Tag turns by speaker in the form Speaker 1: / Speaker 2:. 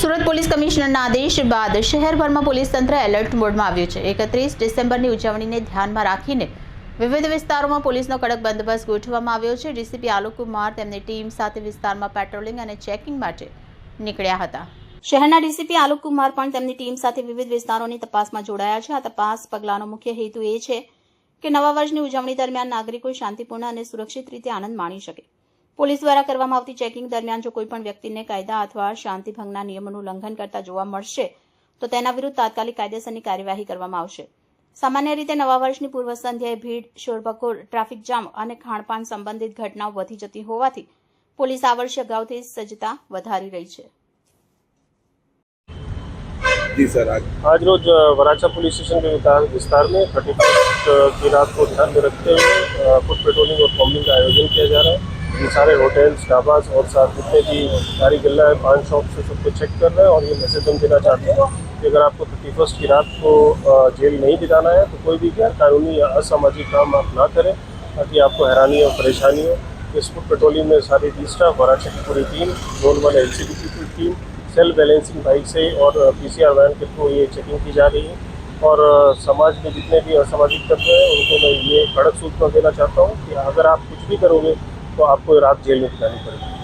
Speaker 1: Surat police કમિશનરના આદેશ બાદ શહેરભરમાં police તંત્ર એલર્ટ મોડમાં આવ્યું છે. એકત્રીસ ડિસેમ્બરની ઉજવણીને ધ્યાનમાં રાખીને વિવિધ વિસ્તારોમાં પોલીસનો કડક બંદોબસ્ત ગોઠવવામાં આવ્યો છે. ડીસીપી આલોક તેમની ટીમ સાથે વિસ્તારમાં પેટ્રોલિંગ અને ચેકિંગ માટે નીકળ્યા હતા. શહેરના ડીસીપી આલોક કુમાર પણ તેમની ટીમ સાથે વિવિધ વિસ્તારોની તપાસમાં જોડાયા છે. આ તપાસ પગલાંનો મુખ્ય હેતુ એ છે કે નવા વર્ષની ઉજવણી દરમિયાન નાગરિકો શાંતિપૂર્ણ અને સુરક્ષિત રીતે આનંદ માણી શકે. પોલીસ દ્વારા કરવામાં આવતી ચેકિંગ દરમિયાન જો કોઈપણ વ્યક્તિને કાયદા અથવા શાંતિભંગના નિયમોનું ઉલ્લંઘન કરતા જોવા મળશે તો તેના વિરુદ્ધ તાત્કાલિક કાયદેસરની કાર્યવાહી કરવામાં આવશે સામાન્ય રીતે નવા વર્ષની પૂર્વ સંધ્યાએ ભીડ શોરબકોર ટ્રાફિક જામ અને ખાણપાન સંબંધિત ઘટનાઓ વધી જતી હોવાથી પોલીસ આ વર્ષે અગાઉથી સજ્જતા વધારી રહી છે
Speaker 2: जी सर आज
Speaker 3: आज रोज अ, वराछा पुलिस स्टेशन के विता- विस्तार में थर्टी फर्स्ट की रात को ध्यान में रखते हुए फुट पेट्रोलिंग और कॉम्बिंग का आयोजन किया जा रहा है ये सारे होटल्स ढाबास और साथ जितने भी सारी गल्ला है पान शॉप से सबको चेक कर रहे हैं और ये मैसेज हम देना चाहते हैं कि अगर आपको थर्टी फ़र्स्ट की रात को जेल नहीं बिताना है तो कोई भी गैर कानूनी या असामाजिक काम आप ना करें ताकि आपको हैरानी और परेशानी हो। इस फुट पेट्रोलिंग में सारी डी स्टाफ वराछा की पूरी team zone one L C की टीम सेल्फ बैलेंसिंग बाइक से और पी सी आर वैन के थ्रू ये चेकिंग की जा रही है। और समाज में जितने भी असामाजिक तत्व हैं, उनको मैं ये कड़क सूचना देना चाहता हूँ कि अगर आप कुछ भी करोगे तो आपको रात जेल में बितानी पड़ेगी